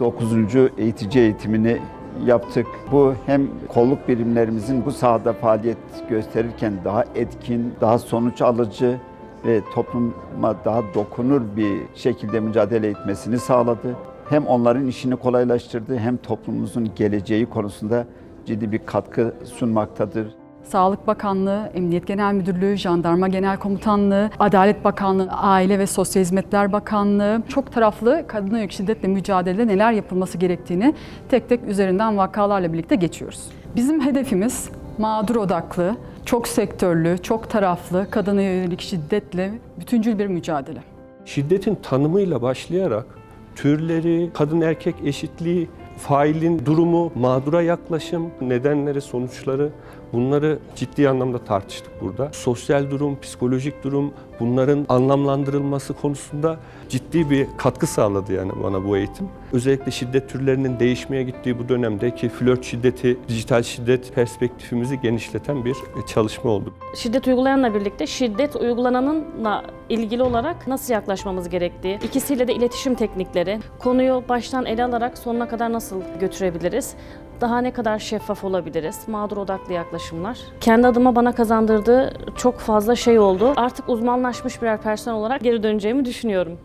9. eğitici eğitimini yaptık. Bu hem kolluk birimlerimizin bu sahada faaliyet gösterirken daha etkin, daha sonuç alıcı ve topluma daha dokunur bir şekilde mücadele etmesini sağladı. Hem onların işini kolaylaştırdı hem toplumumuzun geleceği konusunda ciddi bir katkı sunmaktadır. Sağlık Bakanlığı, Emniyet Genel Müdürlüğü, Jandarma Genel Komutanlığı, Adalet Bakanlığı, Aile ve Sosyal Hizmetler Bakanlığı çok taraflı kadına yönelik şiddetle mücadelede neler yapılması gerektiğini tek tek üzerinden vakalarla birlikte geçiyoruz. Bizim hedefimiz mağdur odaklı, çok sektörlü, çok taraflı kadına yönelik şiddetle bütüncül bir mücadele. Şiddetin tanımıyla başlayarak türleri, kadın erkek eşitliği, failin durumu, mağdura yaklaşım, nedenleri, sonuçları bunları ciddi anlamda tartıştık burada. Sosyal durum, psikolojik durum bunların anlamlandırılması konusunda ciddi bir katkı sağladı yani bana bu eğitim. Özellikle şiddet türlerinin değişmeye gittiği bu dönemde ki flört şiddeti, dijital şiddet perspektifimizi genişleten bir çalışma oldu. Şiddet uygulayanla birlikte şiddet uygulananınla ilgili olarak nasıl yaklaşmamız gerektiği, ikisiyle de iletişim teknikleri, konuyu baştan ele alarak sonuna kadar nasıl götürebiliriz, daha ne kadar şeffaf olabiliriz, mağdur odaklı yaklaşımlar. Kendi adıma bana kazandırdığı çok fazla şey oldu. Artık uzmanlaşmış birer personel olarak geri döneceğimi düşünüyorum.